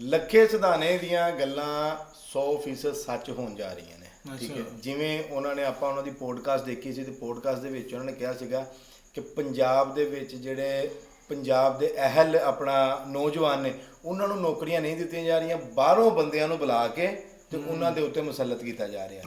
ਲੱਖੇ ਸਿਧਾਣੇ ਦੀਆਂ ਗੱਲਾਂ 100% ਸੱਚ ਹੋਣ ਜਾ ਰਹੀਆਂ ਨੇ। ਠੀਕ ਹੈ। ਜਿਵੇਂ ਉਹਨਾਂ ਨੇ ਆਪਾਂ ਉਹਨਾਂ ਦੀ ਪੋਡਕਾਸਟ ਦੇਖੀ ਸੀ ਤੇ ਪੋਡਕਾਸਟ ਦੇ ਵਿੱਚ ਉਹਨਾਂ ਨੇ ਕਿਹਾ ਸੀਗਾ ਕਿ ਪੰਜਾਬ ਦੇ ਵਿੱਚ ਜਿਹੜੇ ਪੰਜਾਬ ਦੇ ਅਹਿਲ ਆਪਣਾ ਨੌਜਵਾਨ ਨੇ ਉਹਨਾਂ ਨੂੰ ਨੌਕਰੀਆਂ ਨਹੀਂ ਦਿੱਤੀਆਂ ਜਾ ਰਹੀਆਂ ਬਾਹਰੋਂ ਬੰਦਿਆਂ ਨੂੰ ਬੁਲਾ ਕੇ ਤੇ ਉਹਨਾਂ ਦੇ ਉੱਤੇ ਮੁਸਲਤ ਕੀਤਾ ਜਾ ਰਿਹਾ।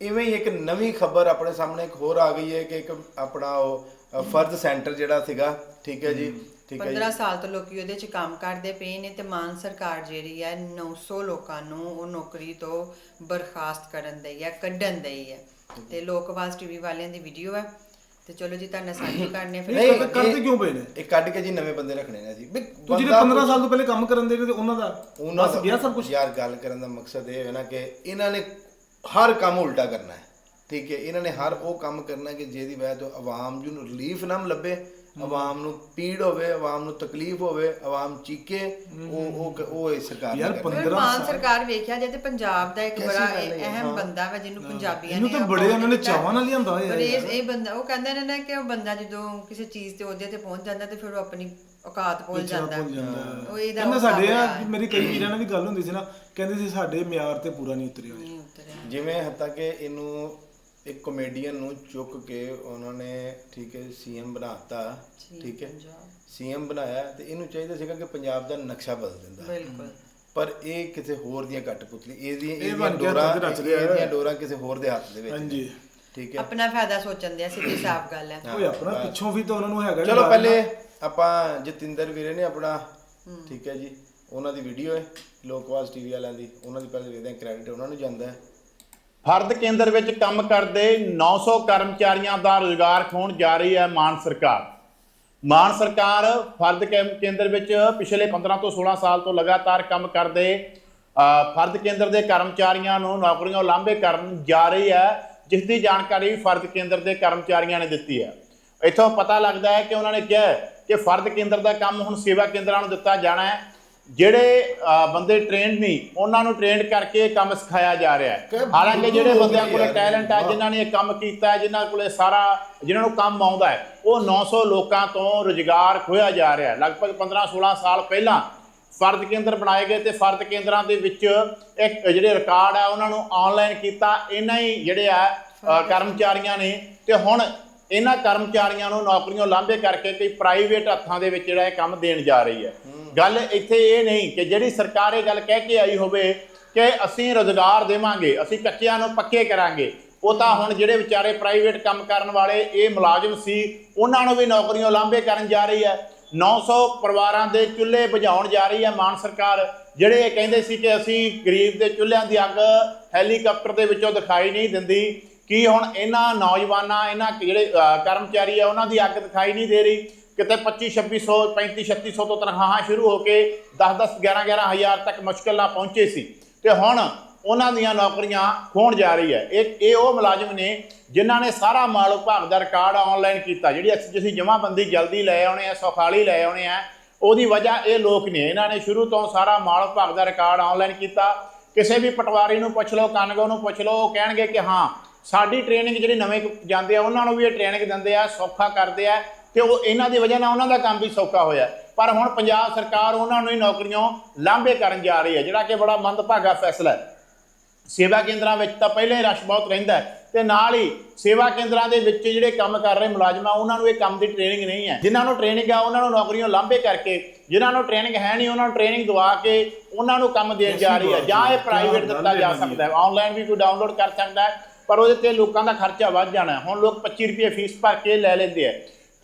ਇਵੇਂ ਹੀ ਇੱਕ ਨਵੀਂ ਖਬਰ ਆਪਣੇ ਸਾਹਮਣੇ ਇੱਕ ਹੋਰ ਆ ਗਈ ਹੈ ਕਿ ਇੱਕ ਆਪਣਾ ਉਹ ਫਰਦ ਸੈਂਟਰ ਜਿਹੜਾ ਸੀਗਾ ਠੀਕ ਹੈ ਜੀ ਠੀਕ ਹੈ ਜੀ। 15 ਸਾਲ ਤੋਂ ਲੋਕੀ ਉਹਦੇ 'ਚ ਕੰਮ ਕਰਦੇ ਪਏ ਨੇ ਤੇ ਮਾਨ ਸਰਕਾਰ ਜਿਹੜੀ ਹੈ 900 ਲੋਕਾਂ ਨੂੰ ਉਹ ਨੌਕਰੀ ਤੋਂ ਬਰਖਾਸਤ ਕਰਨ ਦਈ ਹੈ ਕੱਢਣ ਦਈ ਹੈ। ਤੇ ਲੋਕਵਾਸ ਟੀਵੀ ਵਾਲਿਆਂ ਦੀ ਵੀਡੀਓ ਹੈ। ਤੇ ਚਲੋ ਜੀ ਤੁਹਾਨੂੰ ਸਾਂਝੀ ਕਰਨੇ ਫਿਰ ਨਹੀਂ, ਕਰਦੇ ਕਿਉਂ ਪਏ ਨੇ? ਇਹ ਕੱਢ ਕੇ ਜੀ ਨਵੇਂ ਬੰਦੇ ਰੱਖਣੇ ਨੇ ਜੀ ਵੀ ਤੂੰ ਜਿਹੜੇ ਬੰਦਾ 15 ਸਾਲ ਤੋਂ ਪਹਿਲੇ ਕੰਮ ਕਰਨ ਦੇ ਨੇ ਤੇ ਉਹਨਾਂ ਦਾ ਉਹਨਾਂ ਬਸ ਦਾ ਗਿਆ ਸਭ ਕੁਝ ਯਾਰ ਗੱਲ ਕਰਨ ਦਾ ਮਕਸਦ ਇਹ ਹੈ ਨਾ ਕਿ ਇਹਨਾਂ ਨੇ ਹਰ ਕੰਮ ਉਲਟਾ ਕਰਨਾ ਹੈ। ਠੀਕ ਹੈ ਇਹਨਾਂ ਨੇ ਹਰ ਉਹ ਕੰਮ ਕਰਨਾ ਕਿ ਜਿਹਦੀ ਵਜ੍ਹਾ ਤੋਂ ਆਵਾਮ ਨੂੰ ਰਿਲੀਫ ਨਾ ਲੱਭੇ। ਆਵਾਮ ਨੂੰ ਪੀੜ ਹੋਵੇ ਆਵਾਮ ਨੂੰ ਤਕਲੀਫ ਹੋਵੇ ਆਵਾਮ ਚੀਕੇ ਉਹ ਉਹ ਉਹ ਇਹ ਸਰਕਾਰ ਯਾਰ, ਨੇ ਕਰਨਾ। ਫਿਰ 15 ਮਾਨ ਸਾਲ- ਸਰਕਾਰ ਵੇਖਿਆ ਜੇ ਤੇ ਪੰਜਾਬ ਦਾ ਇੱਕ ਬੜਾ ਅਹਿਮ। ਬੰਦਾ ਵਾ ਜਿਹਨੂੰ ਪੰਜਾਬੀਆਂ ਇਹਨੂੰ ਤਾਂ ਬੜੇ ਉਹਨਾਂ ਨੇ। ਚਾਵਾਂ ਨਾਲ ਲਿਆਂਦਾ ਹੋਇਆ ਪਰ ਇਹ ਯਾਰ। ਇਹ ਬੰਦਾ ਉਹ ਕਹਿੰਦੇ ਨੇ ਨਾ ਕਿ ਉਹ ਬੰਦਾ ਜਦੋਂ ਕਿਸੇ ਚੀਜ਼ ਤੇ ਉਹਦੇ ਤੇ ਪਹੁੰਚ ਜਾਂਦਾ ਤੇ ਫਿਰ ਉਹ ਆਪਣੀ ਔਕਾਤ ਭੁੱਲ ਜਾਂਦਾ ਉਹ ਇਹਦਾ ਕਹਿੰਦਾ ਸਾਡੇ ਆ। ਮੇਰੀ ਕਈ ਵੀਰਾਂ ਨਾਲ ਵੀ ਗੱਲ ਹੁੰਦੀ ਸੀ ਨਾ ਕਹਿੰਦੇ ਸੀ ਸਾਡੇ ਮਿਆਰ ਤੇ ਪੂਰਾ ਨਹੀਂ ਉਤਰਿਆ ਨਹੀਂ ਉਤਰਿਆ ਜਿਵੇਂ ਹੱਤਾ ਕਿ ਇਹਨੂੰ ਇੱਕ ਕਮੇਡੀਅਨ ਨੂੰ ਚੁੱਕ ਕੇ ਉਹਨਾਂ ਨੇ ਠੀਕ ਹੈ ਸੀਐਮ ਬਣਾਤਾ ਠੀਕ ਹੈ। ਸੀਐਮ ਬਣਾਇਆ ਤੇ ਇਹਨੂੰ ਚਾਹੀਦਾ ਸੀਗਾ ਕਿ ਪੰਜਾਬ ਦਾ ਨਕਸ਼ਾ ਬਦਲ ਦਿੰਦਾ। ਬਿਲਕੁਲ। ਪਰ ਇਹ ਕਿਸੇ ਹੋਰ ਦੀਆਂ ਕਟਪੁਤਲੀ ਇਹਦੀਆਂ ਇਹ ਇਹਦੀਆਂ ਡੋਰਾਂ। ਇਹਦੀਆਂ ਡੋਰਾਂ ਕਿਸੇ ਹੋਰ ਦੇ ਹੱਥ ਦੇ ਵਿੱਚ। ਹਾਂਜੀ। ਠੀਕ ਹੈ। ਆਪਣਾ ਫਾਇਦਾ ਸੋਚਣ ਦੇ ਸਿੱਧੀ ਸਾਫ਼ ਗੱਲ ਹੈ। ਓਏ ਆਪਣਾ ਪਿੱਛੋਂ ਵੀ ਤਾਂ ਉਹਨਾਂ ਨੂੰ ਹੈਗਾ ਚਲੋ ਪਹਿਲੇ ਆਪਾਂ ਜਤਿੰਦਰ ਵੀਰੇ ਨੇ ਆਪਣਾ ਠੀਕ ਹੈ ਜੀ ਉਹਨਾਂ ਦੀ ਵੀਡੀਓ ਹੈ ਲੋਕਵਾਸ ਟੀਵੀ ਵਾਲਿਆਂ ਦੀ ਉਹਨਾਂ ਦੀ ਪਹਿਲੇ ਵੇਖਦੇ ਹਾਂ ਕ੍ਰੈਡਿਟ ਉਹਨਾਂ ਨੂੰ ਜਾਂਦਾ ਹੈ। ਫਰਦ ਕੇਂਦਰ ਵਿੱਚ ਕੰਮ ਕਰਦੇ 900 ਕਰਮਚਾਰੀਆਂ ਦਾ ਰੁਜ਼ਗਾਰ ਖੋਣ ਜਾ ਰਹੀ ਹੈ ਮਾਨ ਸਰਕਾਰ। ਮਾਨ ਸਰਕਾਰ ਫਰਦ ਕੇਂਦਰ ਵਿੱਚ ਪਿਛਲੇ 15 ਤੋਂ 16 ਸਾਲ ਤੋਂ ਲਗਾਤਾਰ ਕੰਮ ਕਰਦੇ ਫਰਦ ਕੇਂਦਰ ਦੇ ਕਰਮਚਾਰੀਆਂ ਨੂੰ ਨੌਕਰੀਆਂ ਲਾਂਭੇ ਕਰਨ ਜਾ ਰਹੀ ਹੈ, ਜਿਸ ਦੀ ਜਾਣਕਾਰੀ ਫਰਦ ਕੇਂਦਰ ਦੇ ਕਰਮਚਾਰੀਆਂ ਨੇ ਦਿੱਤੀ ਹੈ। ਇੱਥੋਂ ਪਤਾ ਲੱਗਦਾ ਹੈ ਕਿ ਉਹਨਾਂ ਨੇ ਕਿਹਾ ਕਿ ਫਰਦ ਕੇਂਦਰ ਦਾ ਕੰਮ ਹੁਣ ਸੇਵਾ ਕੇਂਦਰਾਂ ਨੂੰ ਦਿੱਤਾ ਜਾਣਾ ਹੈ। ਜਿਹੜੇ ਬੰਦੇ ਟ੍ਰੇਨਡ ਨਹੀਂ ਉਹਨਾਂ ਨੂੰ ਟ੍ਰੇਨਡ ਕਰਕੇ ਇਹ ਕੰਮ ਸਿਖਾਇਆ ਜਾ ਰਿਹਾ ਹੈ। ਹਾਲਾਂਕਿ ਜਿਹੜੇ ਬੰਦਿਆਂ ਕੋਲੇ ਟੈਲੈਂਟ ਹੈ ਜਿਨ੍ਹਾਂ ਨੇ ਇਹ ਕੰਮ ਕੀਤਾ ਹੈ ਜਿਨ੍ਹਾਂ ਕੋਲੇ ਸਾਰਾ ਜਿਨ੍ਹਾਂ ਨੂੰ ਕੰਮ ਆਉਂਦਾ ਹੈ ਉਹ 900 ਲੋਕਾਂ ਤੋਂ ਰੁਜ਼ਗਾਰ ਖੋਇਆ ਜਾ ਰਿਹਾ ਹੈ। ਲਗਭਗ 15 16 ਸਾਲ ਪਹਿਲਾਂ ਫਰਦ ਕੇਂਦਰ ਬਣਾਏ ਗਏ ਤੇ ਫਰਦ ਕੇਂਦਰਾਂ ਦੇ ਵਿੱਚ ਇੱਕ ਜਿਹੜੇ ਰਿਕਾਰਡ ਆ ਉਹਨਾਂ ਨੂੰ ਆਨਲਾਈਨ ਕੀਤਾ ਇਹਨਾਂ ਹੀ ਜਿਹੜੇ ਆ ਕਰਮਚਾਰੀਆਂ ਨੇ। ਤੇ ਹੁਣ ਇਹਨਾਂ ਕਰਮਚਾਰੀਆਂ ਨੂੰ ਨੌਕਰੀਆਂ ਲਾਂਭੇ ਕਰਕੇ ਕਈ ਪ੍ਰਾਈਵੇਟ ਹੱਥਾਂ ਦੇ ਵਿੱਚ ਜਿਹੜਾ ਇਹ ਕੰਮ ਦੇਣ ਜਾ ਰਹੀ ਹੈ। ਗੱਲ ਇੱਥੇ ਇਹ ਨਹੀਂ ਕਿ ਜਿਹੜੀ ਸਰਕਾਰ ਇਹ ਗੱਲ ਕਹਿ ਕੇ ਆਈ ਹੋਵੇ ਕਿ ਅਸੀਂ ਰੋਜ਼ਗਾਰ ਦੇਵਾਂਗੇ, ਅਸੀਂ ਕੱਚਿਆਂ ਨੂੰ ਪੱਕੇ ਕਰਾਂਗੇ। ਉਹ ਤਾਂ ਹੁਣ ਜਿਹੜੇ ਵਿਚਾਰੇ ਪ੍ਰਾਈਵੇਟ ਕੰਮ ਕਰਨ ਵਾਲੇ ਇਹ ਮੁਲਾਜ਼ਮ ਸੀ, ਉਹਨਾਂ ਨੂੰ ਵੀ ਨੌਕਰੀਆਂ ਲਾਂਭੇ ਕਰਨ ਜਾ ਰਹੀ ਹੈ। 900 ਪਰਿਵਾਰਾਂ ਦੇ ਚੁੱਲ੍ਹੇ ਬੁਝਾਉਣ ਜਾ ਰਹੀ ਹੈ ਮਾਨ ਸਰਕਾਰ। ਜਿਹੜੇ ਇਹ ਕਹਿੰਦੇ ਸੀ ਕਿ ਅਸੀਂ ਗਰੀਬ ਦੇ ਚੁੱਲ੍ਹਿਆਂ ਦੀ ਅੱਗ ਹੈਲੀਕਾਪਟਰ ਦੇ ਵਿੱਚੋਂ ਦਿਖਾਈ ਨਹੀਂ ਦਿੰਦੀ ਕੀ ਹੁਣ ਇਹਨਾਂ ਨੌਜਵਾਨਾਂ, ਇਹਨਾਂ ਜਿਹੜੇ ਕਰਮਚਾਰੀ ਆ, ਉਹਨਾਂ ਦੀ ਅੱਗ ਦਿਖਾਈ ਨਹੀਂ ਦੇ ਰਹੀ? ਕਿਤੇ 25 2600 35 3600 ਤੋਂ ਤਨਖਾਹਾਂ ਸ਼ੁਰੂ ਹੋ ਕੇ 10 10 11 11 ਹਜ਼ਾਰ ਤੱਕ ਮੁਸ਼ਕਲ ਨਾਲ ਪਹੁੰਚੇ ਸੀ। ਤੇ ਹੁਣ ਉਹਨਾਂ ਦੀਆਂ ਨੌਕਰੀਆਂ ਖੋਣ ਜਾ ਰਹੀ ਹੈ। ਇਹ ਇਹ ਉਹ ਮੁਲਾਜ਼ਮ ਨੇ ਜਿਨ੍ਹਾਂ ਨੇ ਸਾਰਾ ਮਾਲ ਵਿਭਾਗ ਦਾ ਰਿਕਾਰਡ ਆਨਲਾਈਨ ਕੀਤਾ, ਜਿਹੜੀ ਅਸੀਂ ਅਸੀਂ ਜਮ੍ਹਾਂਬੰਦੀ ਜਲਦੀ ਲੈ ਆਉਣੇ ਆ, ਸੌਖਾਲੀ ਲੈ ਆਉਣੇ ਆ, ਉਹਦੀ ਵਜ੍ਹਾ ਇਹ ਲੋਕ ਨੇ। ਇਹਨਾਂ ਨੇ ਸ਼ੁਰੂ ਤੋਂ ਸਾਰਾ ਮਾਲ ਵਿਭਾਗ ਦਾ ਰਿਕਾਰਡ ਆਨਲਾਈਨ ਕੀਤਾ। ਕਿਸੇ ਵੀ ਪਟਵਾਰੀ ਨੂੰ ਪੁੱਛ ਲਓ, ਕਾਨਗੋ ਨੂੰ ਪੁੱਛ ਲਓ, ਉਹ ਕਹਿਣਗੇ ਕਿ ਹਾਂ ਸਾਡੀ ਟ੍ਰੇਨਿੰਗ ਜਿਹੜੀ ਨਵੇਂ ਜਾਂਦੇ ਆ ਉਹਨਾਂ ਨੂੰ ਵੀ ਇਹ ਟ੍ਰੇਨਿੰਗ ਦਿੰਦੇ ਆ ਸੌਖਾ ਕਰਦੇ ਆ ਤੇ ਉਹ ਇਹਨਾਂ ਦੀ ਵਜ੍ਹਾ ਨਾਲ ਉਹਨਾਂ ਦਾ ਕੰਮ ਵੀ ਸੌਖਾ ਹੋਇਆ। ਪਰ ਹੁਣ ਪੰਜਾਬ ਸਰਕਾਰ ਉਹਨਾਂ ਨੂੰ ਹੀ ਨੌਕਰੀਆਂ ਲਾਂਭੇ ਕਰਨ ਜਾ ਰਹੀ ਹੈ ਜਿਹੜਾ ਕਿ ਬੜਾ ਮੰਦਭਾਗਾ ਫੈਸਲਾ ਹੈ। ਸੇਵਾ ਕੇਂਦਰਾਂ ਵਿੱਚ ਤਾਂ ਪਹਿਲਾਂ ਹੀ ਰਸ਼ ਬਹੁਤ ਰਹਿੰਦਾ ਹੈ ਤੇ ਨਾਲ ਹੀ ਸੇਵਾ ਕੇਂਦਰਾਂ ਦੇ ਵਿੱਚ ਜਿਹੜੇ ਕੰਮ ਕਰ ਰਹੇ ਮੁਲਾਜ਼ਮ ਆ ਉਹਨਾਂ ਨੂੰ ਇਹ ਕੰਮ ਦੀ ਟ੍ਰੇਨਿੰਗ ਨਹੀਂ ਹੈ। ਜਿਨ੍ਹਾਂ ਨੂੰ ਟ੍ਰੇਨਿੰਗ ਆ ਉਹਨਾਂ ਨੂੰ ਨੌਕਰੀਆਂ ਲਾਂਭੇ ਕਰਕੇ ਜਿਨ੍ਹਾਂ ਨੂੰ ਟ੍ਰੇਨਿੰਗ ਹੈ ਨਹੀਂ ਉਹਨਾਂ ਨੂੰ ਟ੍ਰੇਨਿੰਗ ਦਵਾ ਕੇ ਉਹਨਾਂ ਨੂੰ ਕੰਮ ਦੇਣ ਜਾ ਰਹੀ ਹੈ। ਜਾਂ ਇਹ ਪ੍ਰਾਈਵੇਟ ਦਿੱਤਾ ਜਾ ਸਕਦਾ ਹੈ। ਆਨਲਾਈਨ ਵੀ ਕੋਈ ਡਾਊਨਲੋਡ ਕਰ ਸਕਦਾ ਹੈ। ਪਰ ਉਹਦੇ ਤੇ ਲੋਕਾਂ ਦਾ ਖਰਚਾ ਵੱਧ ਜਾਣਾ ਹੁਣ ਲੋਕ 25 ਰੁਪਏ ਫੀਸ ਭਰ ਕੇ ਲੈ ਲੈਂਦੇ ਆ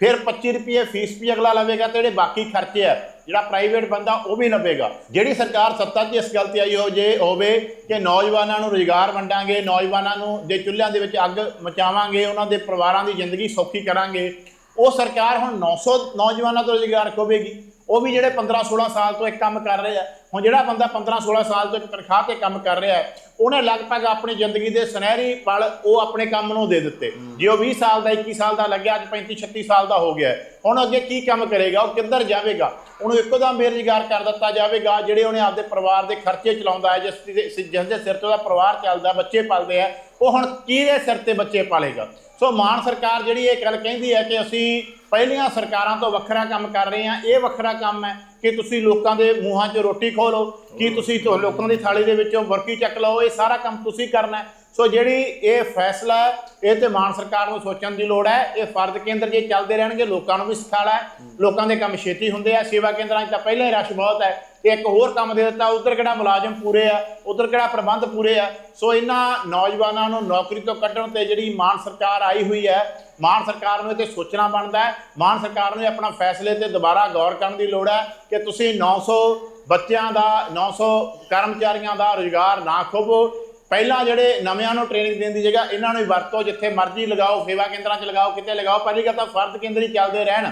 ਫਿਰ 25 ਰੁਪਏ ਫੀਸ ਵੀ ਅਗਲਾ ਲਵੇਗਾ ਤੇ ਜਿਹੜੇ ਬਾਕੀ ਖਰਚੇ ਆ ਜਿਹੜਾ ਪ੍ਰਾਈਵੇਟ ਬੰਦਾ ਉਹ ਵੀ ਲਵੇਗਾ ਜਿਹੜੀ ਸਰਕਾਰ ਸੱਤਾ 'ਚ ਇਸ ਗੱਲ ਤੇ ਆਈ ਹੋ ਜੇ ਹੋਵੇ ਕਿ ਨੌਜਵਾਨਾਂ ਨੂੰ ਰੁਜ਼ਗਾਰ ਵੰਡਾਂਗੇ, ਨੌਜਵਾਨਾਂ ਨੂੰ ਦੇ ਚੁੱਲ੍ਹਿਆਂ ਦੇ ਵਿੱਚ ਅੱਗ ਮਚਾਵਾਂਗੇ, ਉਹਨਾਂ ਦੇ ਪਰਿਵਾਰਾਂ ਦੀ ਜ਼ਿੰਦਗੀ ਸੌਖੀ ਕਰਾਂਗੇ, ਉਹ ਸਰਕਾਰ ਹੁਣ 900 ਨੌਜਵਾਨਾਂ ਤੋਂ ਰੁਜ਼ਗਾਰ ਖੋਵੇਗੀ। ਉਹ ਵੀ ਜਿਹੜੇ 15 16 ਸਾਲ ਤੋਂ ਇੱਕ ਕੰਮ ਕਰ ਰਹੇ ਆ ਹੁਣ ਜਿਹੜਾ ਬੰਦਾ 15 16 ਸਾਲ ਤੋਂ ਤਨਖਾਹ ਤੇ ਕੰਮ ਕਰ ਰਿਹਾ ਹੈ, ਉਹਨੇ ਲਗਭਗ ਆਪਣੀ ਜ਼ਿੰਦਗੀ ਦੇ ਸੁਨਹਿਰੀ ਪਲ ਉਹ ਆਪਣੇ ਕੰਮ ਨੂੰ ਦੇ ਦਿੱਤੇ। ਜੇ ਉਹ 20 ਸਾਲ ਦਾ 21 ਸਾਲ ਦਾ ਲੱਗਿਆ, ਅੱਜ 35 36 ਸਾਲ ਦਾ ਹੋ ਗਿਆ ਹੁਣ ਅੱਗੇ ਕੀ ਕੰਮ ਕਰੇਗਾ, ਉਹ ਕਿੱਧਰ ਜਾਵੇਗਾ ਉਹਨੂੰ ਇੱਕੋ ਦਮ ਬੇਰੁਜ਼ਗਾਰ ਕਰ ਦਿੱਤਾ ਜਾਵੇਗਾ, ਜਿਹੜੇ ਉਹਨੇ ਆਪਦੇ ਪਰਿਵਾਰ ਦੇ ਖਰਚੇ ਚਲਾਉਂਦਾ ਹੈ, ਜਿਸ ਜਿਸ ਦੇ ਸਿਰ ਤੋਂ ਉਹਦਾ ਪਰਿਵਾਰ ਚੱਲਦਾ, ਬੱਚੇ ਪਲਦੇ ਆ ਉਹ ਹੁਣ ਕਿਹਦੇ ਸਿਰ ਤੇ ਬੱਚੇ ਪਾਲੇਗਾ ਸੋ ਮਾਨ ਸਰਕਾਰ ਜਿਹੜੀ ਇਹ ਗੱਲ ਕਹਿੰਦੀ ਹੈ ਕਿ ਅਸੀਂ ਪਹਿਲੀਆਂ ਸਰਕਾਰਾਂ ਤੋਂ ਵੱਖਰਾ ਕੰਮ ਕਰ ਰਹੇ ਹਾਂ, ਇਹ ਵੱਖਰਾ ਕੰਮ ਹੈ ਕਿ ਤੁਸੀਂ ਲੋਕਾਂ ਦੇ ਮੂੰਹਾਂ 'ਚ ਰੋਟੀ ਖੋ ਲਓ ਕੀ ਤੁਸੀਂ ਲੋਕਾਂ ਦੀ ਥਾਲੀ ਦੇ ਵਿੱਚੋਂ ਵਰਕੀ ਚੱਕ ਲਓ, ਇਹ ਸਾਰਾ ਕੰਮ ਤੁਸੀਂ ਕਰਨਾ ਹੈ। ਸੋ ਜਿਹੜੀ ਇਹ ਫੈਸਲਾ ਇਹ ਤੇ ਮਾਨ ਸਰਕਾਰ ਨੂੰ ਸੋਚਣ ਦੀ ਲੋੜ ਹੈ, ਇਹ ਫਰਦ ਕੇਂਦਰ ਜੇ ਚੱਲਦੇ ਰਹਿਣਗੇ, ਲੋਕਾਂ ਨੂੰ ਵੀ ਸਿਖਾਲਾ ਲੋਕਾਂ ਦੇ ਕੰਮ ਛੇਤੀ ਹੁੰਦੇ ਆ, ਸੇਵਾ ਕੇਂਦਰਾਂ 'ਚ ਤਾਂ ਪਹਿਲਾਂ ਹੀ ਰਸ਼ ਬਹੁਤ ਹੈ। ਤੇ ਇੱਕ ਹੋਰ ਕੰਮ ਦੇ ਦਿੱਤਾ, ਉਧਰ ਕਿਹੜਾ ਮੁਲਾਜ਼ਮ ਪੂਰੇ ਆ, ਉਧਰ ਕਿਹੜਾ ਪ੍ਰਬੰਧ ਪੂਰੇ ਆ। ਸੋ ਇਹਨਾਂ ਨੌਜਵਾਨਾਂ ਨੂੰ ਨੌਕਰੀ ਤੋਂ ਕੱਢਣ ਤੇ ਜਿਹੜੀ ਮਾਨ ਸਰਕਾਰ ਆਈ ਹੋਈ ਹੈ, ਮਾਨ ਸਰਕਾਰ ਨੂੰ ਇਹ ਤੇ ਸੋਚਣਾ ਬਣਦਾ ਹੈ। ਮਾਨ ਸਰਕਾਰ ਨੂੰ ਇਹ ਆਪਣਾ ਫੈਸਲੇ ਤੇ ਦੁਬਾਰਾ ਗੌਰ ਕਰਨ ਦੀ ਲੋੜ ਹੈ ਕਿ ਤੁਸੀਂ 900 ਬੱਚਿਆਂ ਦਾ 900 ਕਰਮਚਾਰੀਆਂ ਦਾ ਰੁਜ਼ਗਾਰ ਨਾ ਖੋਵੋ ਪਹਿਲਾਂ ਜਿਹੜੇ ਨਵਿਆਂ ਨੂੰ ਟ੍ਰੇਨਿੰਗ ਦੇਣ ਦੀ ਜਗ੍ਹਾ, ਇਹਨਾਂ ਨੂੰ ਹੀ ਵਰਤੋ, ਜਿੱਥੇ ਮਰਜ਼ੀ ਲਗਾਓ, ਸੇਵਾ ਕੇਂਦਰਾਂ 'ਚ ਲਗਾਓ, ਕਿਤੇ ਲਗਾਓ, ਪਹਿਲੀ ਗੱਲ ਤਾਂ ਫਰਦ ਕੇਂਦਰੀ ਚੱਲਦੇ ਰਹਿਣ।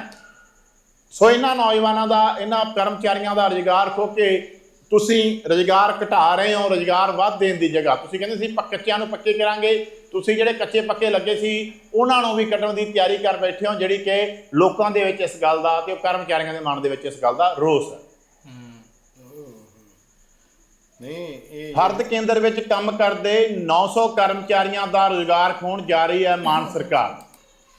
ਸੋ ਇਹਨਾਂ ਨੌਜਵਾਨਾਂ ਦਾ, ਇਹਨਾਂ ਕਰਮਚਾਰੀਆਂ ਦਾ ਰੁਜ਼ਗਾਰ ਖੋ ਕੇ ਤੁਸੀਂ ਰੁਜ਼ਗਾਰ ਘਟਾ ਰਹੇ ਹੋ, ਰੁਜ਼ਗਾਰ ਵੱਧ ਦੇਣ ਦੀ ਜਗ੍ਹਾ। ਤੁਸੀਂ ਕਹਿੰਦੇ ਸੀ ਪ- ਕੱਚਿਆਂ ਨੂੰ ਪੱਕੇ ਕਰਾਂਗੇ। ਤੁਸੀਂ ਜਿਹੜੇ ਕੱਚੇ ਪੱਕੇ ਲੱਗੇ ਸੀ, ਉਹਨਾਂ ਨੂੰ ਵੀ ਕੱਢਣ ਦੀ ਤਿਆਰੀ ਕਰ ਬੈਠੇ ਹੋ, ਜਿਹੜੀ ਕਿ ਲੋਕਾਂ ਦੇ ਵਿੱਚ ਇਸ ਗੱਲ ਦਾ ਤੇ ਕਰਮਚਾਰੀਆਂ ਦੇ ਮਨ ਦੇ ਵਿੱਚ ਇਸ ਗੱਲ ਦਾ ਰੋਸ ਹੈ। ਨਹੀਂ ਇਹ ਫਰਦ ਕੇਂਦਰ ਵਿੱਚ ਕੰਮ ਕਰਦੇ 900 ਕਰਮਚਾਰੀਆਂ ਦਾ ਰੁਜ਼ਗਾਰ ਖੋਣ ਜਾ ਰਹੀ ਹੈ ਮਾਨ ਸਰਕਾਰ।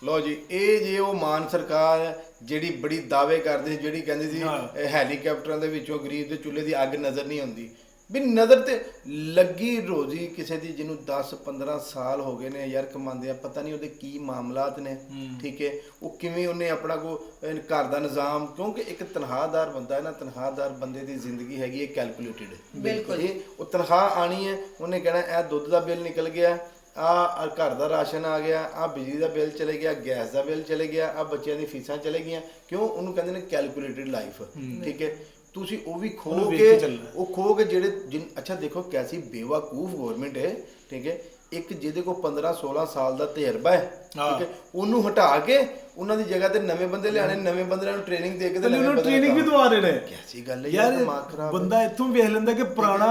ਲੋ ਜੀ ਇਹ ਜੇ ਉਹ ਮਾਨ ਸਰਕਾਰ ਜਿਹੜੀ ਬੜੀ ਦਾਅਵੇ ਕਰਦੀ ਜਿਹੜੀ ਕਹਿੰਦੀ ਸੀ ਹੈਲੀਕਾਪਟਰਾਂ ਦੇ ਵਿੱਚੋਂ ਗਰੀਬ ਦੇ ਚੁੱਲ੍ਹੇ ਦੀ ਅੱਗ ਨਜ਼ਰ ਨਹੀਂ ਆਉਂਦੀ। ਵੀ ਨਜ਼ਰ ਤੇ ਲੱਗੀ ਰੋਜ਼ੀ ਕਿਸੇ ਦੀ ਜਿਹਨੂੰ 10 15 ਸਾਲ ਹੋ ਗਏ ਨੇ ਯਾਰ ਕਮਾਉਂਦੇ ਆ ਪਤਾ ਨਹੀਂ ਉਹਦੇ ਕੀ ਮਾਮਲਾਤ ਨੇ ਠੀਕ ਹੈ? ਉਹ ਕਿਵੇਂ ਉਹਨੇ ਆਪਣਾ ਕੋ ਘਰ ਦਾ ਨਿਜ਼ਾਮ ਕਿਉਂਕਿ ਇੱਕ ਤਨਖਾਹਦਾਰ ਬੰਦਾ ਹੈ ਨਾ ਤਨਖਾਹਦਾਰ ਬੰਦੇ ਦੀ ਜ਼ਿੰਦਗੀ ਹੈਗੀ ਹੈ ਕੈਲਕੂਲੇਟਿਡ ਬਿਲਕੁਲ। ਇਹ ਉਹ ਤਨਖਾਹ ਆਣੀ ਹੈ ਉਹਨੇ ਕਹਿਣਾ ਇਹ ਦੁੱਧ ਦਾ ਬਿੱਲ ਨਿਕਲ ਗਿਆ ਆ ਘਰ ਦਾ ਰਾਸ਼ਨ ਆ ਗਿਆ ਆ ਬਿਜਲੀ ਦਾ ਬਿੱਲ ਚਲੇ ਗਿਆ ਗੈਸ ਦਾ ਬਿੱਲ ਚਲੇ ਗਿਆ ਆ ਬੱਚਿਆਂ ਦੀ ਫੀਸਾਂ ਚਲੇ ਗਈਆਂ। ਕਿਉਂ? ਉਹਨੂੰ ਕਹਿੰਦੇ ਨੇ ਕੈਲਕੂਲੇਟਡ ਲਾਈਫ ਠੀਕ ਹੈ? ਤੁਸੀਂ ਉਹ ਵੀ ਖੋ ਕੇ ਉਹ ਖੋ ਕੇ ਜਿਹੜੇ ਜਿਨ ਅੱਛਾ ਦੇਖੋ ਕੈਸੀ ਬੇਵਕੂਫ ਗਵਰਨਮੈਂਟ ਹੈ ਠੀਕ ਹੈ? ਇੱਕ ਜਿਹਦੇ ਕੋਲ 15 16 ਸਾਲ ਦਾ ਤਜਰਬਾ ਹੈ ਠੀਕ ਹੈ। ਉਹਨੂੰ ਹਟਾ ਕੇ ਉਹਨਾਂ ਦੀ ਜਗ੍ਹਾ ਤੇ ਨਵੇਂ ਬੰਦੇ ਲਿਆਣੇ ਨਵੇਂ ਬੰਦਿਆਂ ਨੂੰ ਟ੍ਰੇਨਿੰਗ ਦੇ ਕੇ ਤੇ ਨਵੇਂ ਉਹਨੂੰ ਟ੍ਰੇਨਿੰਗ ਵੀ ਦਵਾ ਦੇਣਾ ਕੈਸੀ ਗੱਲ ਹੈ ਯਾਰ ਬੰਦਾ ਇੱਥੋਂ ਵੇਖ ਲੈਂਦਾ ਕਿ ਪੁਰਾਣਾ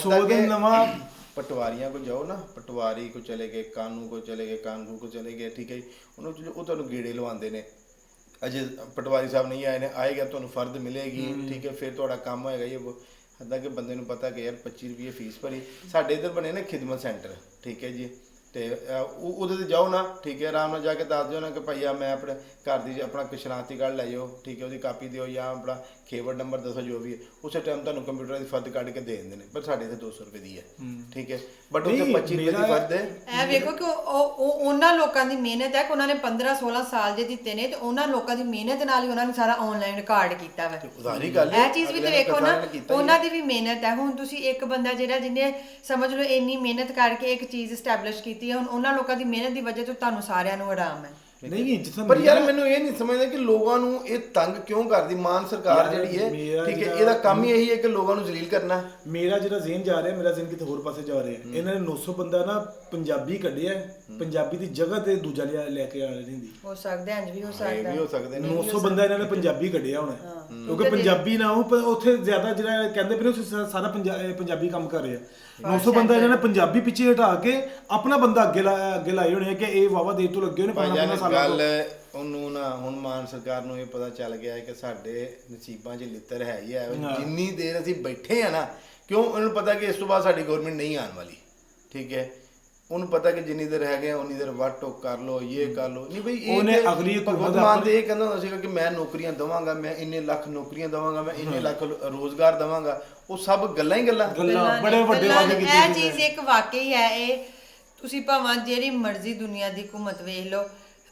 ਸੌ ਦਿਨ ਨਵਾਂ ਪਟਵਾਰੀਆਂ ਕੋ ਜਾਓ ਨਾ ਪਟਵਾਰੀ ਕੋ ਚਲੇ ਗਏ ਕਾਨੂੰ ਕੋ ਚਲੇ ਗਏ ਕਾਨੂੰ ਕੋ ਚਲੇ ਗਏ ਠੀਕ ਹੈ ਜੀ। ਉਹ ਤੁਹਾਨੂੰ ਗੇੜੇ ਲਵਾਉਂਦੇ ਨੇ। ਅਜੇ ਪਟਵਾਰੀ ਸਾਹਿਬ ਨਹੀਂ ਆਏ ਨੇ ਆਏਗਾ ਤੁਹਾਨੂੰ ਫਰਦ ਮਿਲੇਗੀ ਠੀਕ ਹੈ ਫਿਰ ਤੁਹਾਡਾ ਕੰਮ ਹੋਏਗਾ ਇਹ ਹੱਦਾਂ ਕਿ ਬੰਦੇ ਨੂੰ ਪਤਾ ਕਿ ਯਾਰ 25 ਰੁਪਏ ਫੀਸ ਭਰੀ। ਸਾਡੇ ਇੱਧਰ ਬਣੇ ਨੇ ਖਿਦਮਤ ਸੈਂਟਰ ਠੀਕ ਹੈ ਜੀ। ਤੇ ਉਹ ਉਹਦੇ ਤੇ ਜਾਓ ਨਾ ਠੀਕ ਹੈ ਆਰਾਮ ਨਾਲ ਜਾ ਕੇ ਦੱਸ ਦਿਓ ਨਾ ਕਿ ਭਈਆ ਮੈਂ ਆਪਣੇ ਘਰ ਦੀ ਆਪਣਾ ਕੋਈ ਸ਼ਨਾਖਤੀ ਕਾਰਡ ਲੈ ਜਾਓ ਠੀਕ ਹੈ ਉਹਦੀ ਕਾਪੀ ਦਿਓ ਜਾਂ ਆਪਣਾ ਖੇਵਰ ਨੰਬਰ ਦੱਸੋ ਜੋ ਵੀ ਹੈ। ਉਸੇ ਟਾਈਮ ਤੁਹਾਨੂੰ ਕੰਪਿਊਟਰ ਦੀ ਫਰਦ ਕੱਢ ਕੇ ਦੇ ਦਿੰਦੇ ਨੇ ਪਰ ਸਾਡੇ ਇੱਥੇ 200 ਰੁਪਏ ਦੀ ਹੈ ਠੀਕ ਹੈ। ਬਟ ਉੱਥੇ ਨਹੀਂ, 25 ਰੁਪਏ ਦੀ ਮੇਰਾ- ਫਰਦ ਹੈ। ਇਹ ਵੇਖੋ ਕਿ ਉਹ ਉਹ- ਉਹ ਉਹਨਾਂ ਲੋਕਾਂ ਦੀ ਮਿਹਨਤ ਹੈ ਕਿ ਉਹਨਾਂ ਨੇ 15 16 ਸਾਲ ਜੇ ਦਿੱਤੇ ਨੇ ਤੇ ਉਹਨਾਂ ਲੋਕਾਂ ਦੀ ਮਿਹਨਤ ਨਾਲ ਹੀ ਉਹਨਾਂ ਨੇ ਸਾਰਾ ਆਨਲਾਈਨ ਰਿਕਾਰਡ ਕੀਤਾ ਵਾ। ਉਦਾਰੀ ਗੱਲ ਹੈ ਇਹ ਚੀਜ਼ ਵੀ ਤੇ ਅਗਲੇ ਨੇ ਵੇਖੋ ਨਾ ਕਿਸਾਨਾਂ ਨੇ ਕੀਤਾ ਹੀ ਉਹਨਾਂ ਦੀ ਵੀ ਮਿਹਨਤ ਹੈ। ਹੁਣ ਤੁਸੀਂ ਇੱਕ ਬੰਦਾ ਜਿਹੜਾ ਜਿਹਨੇ ਸਮਝ ਲਓ ਇੰਨੀ ਮਿਹਨਤ ਕਰਕੇ ਇੱਕ ਚੀਜ਼ ਸਟੈਬਲਿਸ਼ ਕੀਤੀ ਹੈ ਹੁਣ ਉਹਨਾਂ ਲੋਕਾਂ ਦੀ ਮਿਹਨਤ ਦੀ ਵਜ੍ਹਾ ਤੋਂ ਤੁਹਾਨੂੰ ਸਾਰਿਆਂ ਨੂੰ ਆਰਾਮ ਹੈ। ਨਹੀਂ ਜਿੱਥੇ ਪਰ ਯਾਰ ਮੈਨੂੰ ਇਹ ਨਹੀਂ ਸਮਝਦਾ ਕਿ ਲੋਕਾਂ ਨੂੰ ਇਹ ਤੰਗ ਕਿਉਂ ਕਰਦੀ? ਮਾਨ ਸਰਕਾਰ ਜਿਹੜੀ ਹੈ ਠੀਕ ਹੈ ਇਹਦਾ ਕੰਮ ਹੀ ਇਹੀ ਹੈ ਕਿ ਲੋਕਾਂ ਨੂੰ ਜ਼ਲੀਲ ਕਰਨਾ ਮੇਰਾ ਜਿਹੜਾ ਜ਼ਿਹਨ ਜਾ ਰਿਹਾ ਮੇਰਾ ਜ਼ਿਹਨ ਕਿਤੇ ਹੋਰ ਪਾਸੇ ਜਾ ਰਿਹਾ। ਇਹਨਾਂ ਨੇ 900 ਬੰਦਾ ਨਾ ਪੰਜਾਬੀ ਕੱਢਿਆ। ਪੰਜਾਬੀ ਦੀ ਜਗ੍ਹਾ ਤੇ ਦੂਜਾ ਲਿਆ ਲੈ ਕੇ ਆ ਰਹੇ ਨੇ ਹੋ ਸਕਦਾ ਇੰਜ ਵੀ ਹੋ ਸਕਦਾ। ਵੀ ਹੋ ਸਕਦੇ ਨੇ। 900 ਬੰਦਾ ਇਹਨਾਂ ਨੇ ਪੰਜਾਬੀ ਕੱਢਿਆ ਹੁਣ। ਕਿਉਂਕਿ ਪੰਜਾਬੀ ਨਾ ਉਹ ਉੱਥੇ ਜ਼ਿਆਦਾ ਜਿਹੜਾ ਕਹਿੰਦੇ ਪਏ ਨੇ ਸਾਰਾ ਪੰਜਾਬੀ ਕੰਮ ਕਰ ਰਿਹਾ। 900 ਬੰਦਾ ਇਹਨਾਂ ਨੇ ਪੰਜਾਬੀ ਪਿੱਛੇ ਹਟਾ ਕੇ ਆਪਣਾ ਬੰਦਾ ਅੱਗੇ ਲਾ- ਅੱਗੇ ਲਾਏ ਹੋਣੇ ਕਿ ਇਹ ਵਾਵਾ ਦੇਰ ਤੋਂ ਲੱਗੇ ਹੋਣੇ ਭਾਈ 15 ਜਾਨ 15 ਸਾਲਾਂ ਗੱਲ ਉਹਨੂੰ ਨਾ ਹੁਣ ਮਾਨ ਸਰਕਾਰ ਨੂੰ ਇਹ ਪਤਾ ਚੱਲ ਗਿਆ ਹੈ ਕਿ ਸਾਡੇ ਨਸੀਬਾਂ 'ਚ ਲਿੱਤਰ ਹੈ ਹੀ ਹੈ। ਜਿੰਨੀ ਦੇਰ ਅਸੀਂ ਬੈਠੇ ਆ ਨਾ ਕਿਉਂ ਉਹਨੂੰ ਪਤਾ ਕਿ ਇਸ ਤੋਂ ਬਾਅਦ ਸਾਡੀ ਗਵਰਨਮੈਂਟ ਨਹੀਂ ਆਉਣ ਵਾਲੀ? ਠੀਕ ਹੈ? ਉਹਨੂੰ ਪਤਾ ਕਿ ਜਿੰਨੀ ਦੇਰ ਹੈਗੇ ਆ ਉਨੀ ਦੇਰ ਵੱਟ ਟੋਕ ਕਰ ਲੋ ਇਹ ਕਰ ਲੋ ਨਹੀਂ ਬਈ ਇਹ ਉਹਨੇ ਅਗਲੀ ਹੁਕੂਮਤ ਮਾਨ ਤੇ ਇਹ ਕਹਿੰਦਾ ਹੁੰਦਾ ਸੀਗਾ ਕਿ ਮੈਂ ਨੌਕਰੀਆਂ ਦਵਾਂਗਾ ਮੈਂ ਇੰਨੇ ਲੱਖ ਨੌਕਰੀਆਂ ਦਵਾਂਗਾ ਮੈਂ ਇੰਨੇ ਲੱਖ ਰੋਜ਼ਗਾਰ ਦਵਾਂਗਾ। ਉਹ ਸਭ ਗੱਲਾਂ ਹੀ ਗੱਲਾਂ। ਗੱਲਾਂ ਬੜੇ ਵੱਡੇ ਗੱਲਾਂ ਵਾਅਦੇ। ਕੀਤੇ ਇਹ ਚੀਜ਼ ਇੱਕ ਵਾਕਈ ਹੈ ਇਹ ਤੁਸੀਂ ਭਾਵੇਂ ਜਿਹੜੀ ਮਰਜ਼ੀ ਦੁਨੀਆ ਦੀ ਹਕੂਮਤ ਵੇਖ ਲਓ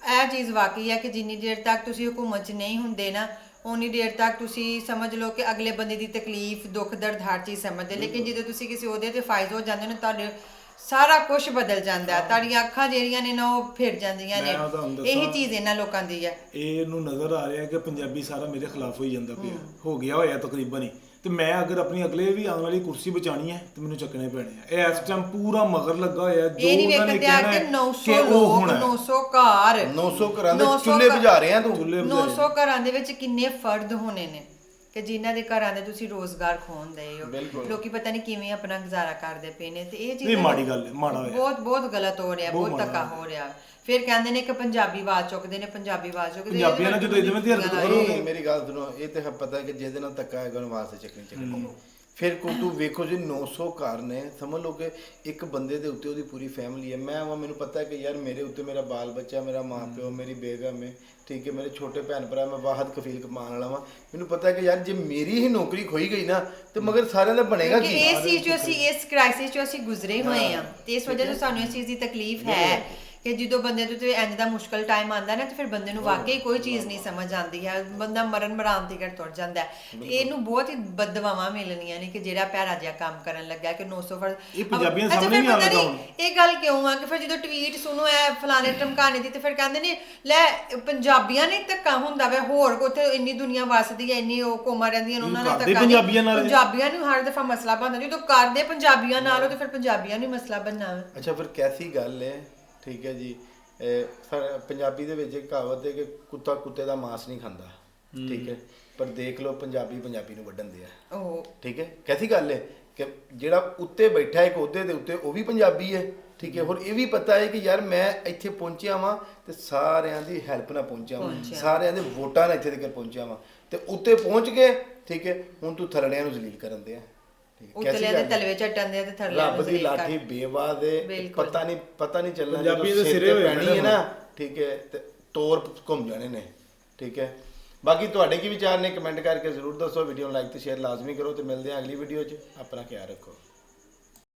ਇਹ ਚੀਜ਼ ਵਾਕਈ ਹੈ ਕਿ ਜਿੰਨੀ ਦੇਰ ਤੱਕ ਤੁਸੀਂ ਹਕੂਮਤ 'ਚ ਨਹੀਂ ਹੁੰਦੇ ਨਾ ਉਨੀ ਦੇਰ ਤੱਕ ਤੁਸੀਂ ਸਮਝ ਲਓ ਕਿ ਅਗਲੇ ਬੰਦੇ ਦੀ ਤਕਲੀਫ ਦੁੱਖ ਦਰਦ ਹਰ ਚੀਜ਼ ਸਮਝਦੇ ਲੇਕਿਨ ਜਦੋਂ ਤੁਸੀਂ ਕਿਸੇ ਅਹੁਦੇ ਤੇ ਫਾਇਜ਼ ਹੋ ਜਾਂਦੇ ਨੇ ਤੁਹਾਡੇ ਸਾਰਾ ਕੁਝ ਬਦਲ ਜਾਂਦਾ ਹੈ। ਤੁਹਾਡੀਆਂ ਅੱਖਾਂ ਜਿਹੜੀਆਂ ਨੇ ਨਾ ਉਹ ਫਿਰ ਜਾਂਦੀਆਂ ਨੇ। ਮੈਂ ਤੁਹਾਨੂੰ ਦੱਸਾਂ- ਇਹੀ ਚੀਜ਼ ਇਹਨਾਂ ਲੋਕਾਂ ਦੀ ਹੈ। ਇਹ ਨੂੰ ਨਜ਼ਰ ਆ ਰਿਹਾ ਕਿ ਪੰਜਾਬੀ ਸਾਰਾ ਮੇਰੇ ਖਿਲਾਫ ਹੋਈ ਜਾਂਦਾ ਪਿਆ। ਹੋ ਗਿਆ ਹੋਇਆ ਤਕਰੀਬਨ ਹੀ। ਤੇ ਮੈਂ ਅਗਰ ਆਪਣੀ ਅਗਲੇ ਵੀ ਆਉਣ ਵਾਲੀ ਕੁਰਸੀ ਬਚਾਣੀ ਹੈ ਤੇ ਮੈਨੂੰ ਚੱਕਣੇ ਪੈਣੇ ਆ। ਇਹ ਇਸ ਟਾਈਮ ਪੂਰਾ ਮਗਰ ਲੱਗਾ ਹੋਇਆ ਜੋ ਇਹ ਨਹੀਂ ਉਹਨਾਂ ਨੇ ਵੇਖਦੇ ਆ ਕਹਿਣਾ ਕਿ ਹੈ 900 ਕਿ ਉਹ ਲੋਕ ਹੋਣਾ ਹੈ। 900 ਘਰ। 900 ਘਰਾਂ ਦੇ 900 ਚੁੱਲ੍ਹੇ ਘਰ- ਬੁਝਾ ਰਹੇ ਆ ਤੂੰ। ਚੁੱਲ੍ਹੇ ਬੁਝਾ 900 ਘਰਾਂ ਦੇ ਵਿੱਚ ਕਿੰਨੇ ਫਰਦ ਹੋਣੇ ਨੇ। ਕਿ ਜਿਨ੍ਹਾਂ ਦੇ ਘਰਾਂ ਦੇ ਤੁਸੀਂ ਰੋਜ਼ਗਾਰ ਖੋਣ ਦੇ ਹੋ ਬਿਲਕੁਲ। ਲੋਕੀ ਪਤਾ ਨਹੀਂ ਕਿਵੇਂ ਆਪਣਾ ਗੁਜ਼ਾਰਾ ਕਰਦੇ ਪਏ ਨੇ ਤੇ ਇਹ ਚੀਜ਼ ਨਹੀਂ, ਮਾੜੀ ਗੱਲ ਹੈ, ਮਾੜਾ ਹੋਇਆ। ਬਹੁਤ ਬਹੁਤ ਗਲਤ ਹੋ ਰਿਹਾ ਬਹੁਤ ਬਹੁਤ ਧੱਕਾ ਹੋ ਰਿਹਾ ਫਿਰ ਕਹਿੰਦੇ ਨੇ ਕਿ ਪੰਜਾਬੀ ਆਵਾਜ਼ ਚੁੱਕਦੇ ਨੇ ਪੰਜਾਬੀ ਆਵਾਜ਼ ਚੁੱਕਦੇ ਨੇ। ਪੰਜਾਬੀਆਂ ਨਾਲ ਜਦੋਂ ਇਹਦੇ ਵਿੱਚ ਹਰਕਤ ਇਹਦੇ ਕਰੋ- ਨਹੀਂ ਮੇਰੀ ਗੱਲ ਸੁਣੋ ਇਹ ਤੇ ਪਤਾ ਹੈ ਕਿ ਜਿਹਦੇ ਨਾਲ ਧੱਕਾ ਹੈਗਾ ਉਹਨੂੰ ਵਾਸਤੇ ਚੱਕਣੀ ਚੱਕਣੀ ਹੈ। ਫਿਰ ਕੋ ਤੂੰ ਵੇਖੋ ਜੀ 900 ਘਰ ਨੇ ਸਮਝ ਲਓ ਕਿ ਇੱਕ ਬੰਦੇ ਦੇ ਉੱਤੇ ਉਹਦੀ ਪੂਰੀ ਫੈਮਿਲੀ ਹੈ। ਮੈਂ ਵਾ ਮੈਨੂੰ ਪਤਾ ਹੈ ਕਿ ਯਾਰ ਮੇਰੇ ਉੱਤੇ ਮੇਰਾ ਬਾਲ ਬੱਚਾ ਮੇਰਾ ਮਾਂ ਪਿਓ ਮੇਰੀ ਬੇਗਮ ਹੈ ਠੀਕ ਹੈ ਮੇਰੇ ਛੋਟੇ ਭੈਣ ਭਰਾ ਮੈਂ ਵਾਹਦ ਕਫੀਲ ਕਮਾਉਣ ਵਾਲਾ ਵਾਂ। ਮੈਨੂੰ ਪਤਾ ਹੈ ਕਿ ਯਾਰ ਜੇ ਮੇਰੀ ਹੀ ਨੌਕਰੀ ਖੋਈ ਗਈ ਨਾ ਤੇ ਮਗਰ ਸਾਰਿਆਂ ਦਾ ਬਣੇਗਾ ਕਿਉਂਕਿ ਕੀ? ਇਸ ਚੀਜ਼ ਜੋ ਅਸੀਂ ਇਸ ਕ੍ਰਾਈਸਿਸ ਚੋਂ ਅਸੀਂ ਗੁਜ਼ਰੇ ਹੋਏ ਆ ਤੇ ਇਸ ਵਜ੍ਹਾ ਤੋਂ ਸਾਨੂੰ ਇਸ ਚੀਜ਼ ਦੀ ਤਕਲੀਫ ਹੈ। ਕਿ ਜਦੋਂ ਬੰਦੇ ਦੇ ਉੱਤੇ ਇੰਜ ਦਾ ਮੁਸ਼ਕਲ ਟਾਈਮ ਆਉਂਦਾ ਨਾ ਤੇ ਫਿਰ ਬੰਦੇ ਨੂੰ ਵਾਕਈ ਕੋਈ ਚੀਜ਼ ਨਹੀਂ ਸਮਝ ਆਉਂਦੀ ਹੈ। ਬੰਦਾ ਮਰਨ ਮਰਾਨ ਦੀ ਘੜ ਤੁਰ ਜਾਂਦਾ ਹੈ। ਤੇ ਇਹਨੂੰ ਬਹੁਤ ਹੀ ਬਦਦਵਾਵਾਂ ਮਿਲਣੀਆਂ ਨੇ ਕਿ ਜਿਹੜਾ ਪਿਆਰਾ ਜਿਹਾ ਕੰਮ ਕਰਨ ਲੱਗਾ ਕਿ 900 ਫਰ ਇਹ ਪੰਜਾਬੀਆਂ ਸਾਹਮਣੇ ਨਹੀਂ ਆਉਂਦਾ ਇਹ ਗੱਲ ਕਿਉਂ ਆ ਕਿ ਫਿਰ ਜਦੋਂ ਟਵੀਟ ਸੁਣੋ ਐ ਫਲਾਣੇ ਟਮਕਾਣੇ ਦੀ ਤੇ ਫਿਰ ਕਹਿੰਦੇ ਨੇ ਲੈ ਪੰਜਾਬੀਆਂ ਨੇ ਧੱਕਾ ਹੁੰਦਾ ਵੇ ਹੋਰ ਕੋਥੇ ਇੰਨੀ ਦੁਨੀਆ ਵਸਦੀ ਐ ਇੰਨੀ ਉਹ ਕੋਮਾ ਰਹਿੰਦੀਆਂ ਨੇ, ਉਹਨਾਂ ਨਾਲ ਧੱਕਾ। ਪੰਜਾਬੀਆਂ ਨਾਲ। ਪੰਜਾਬੀਆਂ ਨੂੰ ਹਰ ਦਫਾ ਮਸਲਾ ਬਣਦਾ ਜਦੋਂ ਕਰਦੇ ਪੰਜਾਬੀਆਂ ਨਾਲ ਉਹ ਤੇ ਫਿਰ ਪੰਜਾਬੀਆਂ ਨੂੰ ਹੀ ਮਸਲਾ ਬਣਨਾ ਵਾ। ਅੱਛਾ ਫਿਰ ਕੈਸੀ ਗੱਲ ਹੈ ਠੀਕ ਹੈ ਜੀ। ਇਹ ਸਾ- ਪੰਜਾਬੀ ਦੇ ਵਿੱਚ ਇੱਕ ਕਹਾਵਤ ਹੈ ਕਿ ਕੁੱਤਾ ਕੁੱਤੇ ਦਾ ਮਾंस ਨਹੀਂ ਖਾਂਦਾ। ਠੀਕ ਹੈ। ਪਰ ਦੇਖ ਲਓ ਪੰਜਾਬੀ ਪੰਜਾਬੀ ਨੂੰ ਵੱਢਣ ਦੇ ਆ। ਉਹ ਠੀਕ ਹੈ। ਕੈਸੀ ਗੱਲ ਹੈ ਕਿ ਜਿਹੜਾ ਉੱਤੇ ਬੈਠਾ ਹੈ ਇੱਕ ਉਹਦੇ ਦੇ ਉੱਤੇ ਉਹ ਵੀ ਪੰਜਾਬੀ ਹੈ। ਠੀਕ ਹੈ। ਹੋਰ ਇਹ ਵੀ ਪਤਾ ਹੈ ਕਿ ਯਾਰ ਮੈਂ ਇੱਥੇ ਪਹੁੰਚਿਆ ਵਾਂ ਤੇ ਸਾਰਿਆਂ ਦੀ ਹੈਲਪ ਨਾਲ ਪਹੁੰਚਿਆ ਵਾਂ। ਸਾਰਿਆਂ ਦੇ ਵੋਟਾਂ ਨਾਲ ਇੱਥੇ ਤੱਕ ਪਹੁੰਚਿਆ ਵਾਂ। ਤੇ ਉੱਤੇ ਪਹੁੰਚ ਕੇ ਠੀਕ ਹੈ। ਹੁਣ ਤੂੰ ਥਲੜਿਆਂ ਨੂੰ ਜ਼ਲੀਲ ਕਰਨ ਦੇ ਆ। ਉਤਲਿਆਂ ਦੇ? ਤਲਵੇ ਚੱਟਣ ਦੇ ਤੇ ਥਰਲਿਆਂ ਰੱਬ ਨੂੰ ਦੀ ਲਾਠੀ ਬੇਵਾ ਦੇ। ਪਤਾ ਨਹੀਂ ਪਤਾ ਨਹੀਂ ਚੱਲਣਾ ਪੰਜਾਬੀ ਦੇ ਸਿਰ ਪੈਣੀ ਹੈ ਨਾ ਠੀਕ ਹੈ ਤੇ ਤੋਰ ਘੁੰਮ ਜਾਣੇ ਨੇ ਠੀਕ ਹੈ। ਬਾਕੀ ਤੁਹਾਡੇ ਕੀ ਵਿਚਾਰ ਨੇ? ਕਮੈਂਟ ਕਰਕੇ ਜ਼ਰੂਰ ਦੱਸੋ ਵੀਡੀਓ ਨੂੰ ਲਾਈਕ ਤੇ ਸ਼ੇਅਰ ਲਾਜ਼ਮੀ ਕਰੋ ਤੇ ਮਿਲਦੇ ਹਾਂ ਅਗਲੀ ਵੀਡੀਓ 'ਚ। ਆਪਣਾ ਖਿਆਲ ਰੱਖੋ।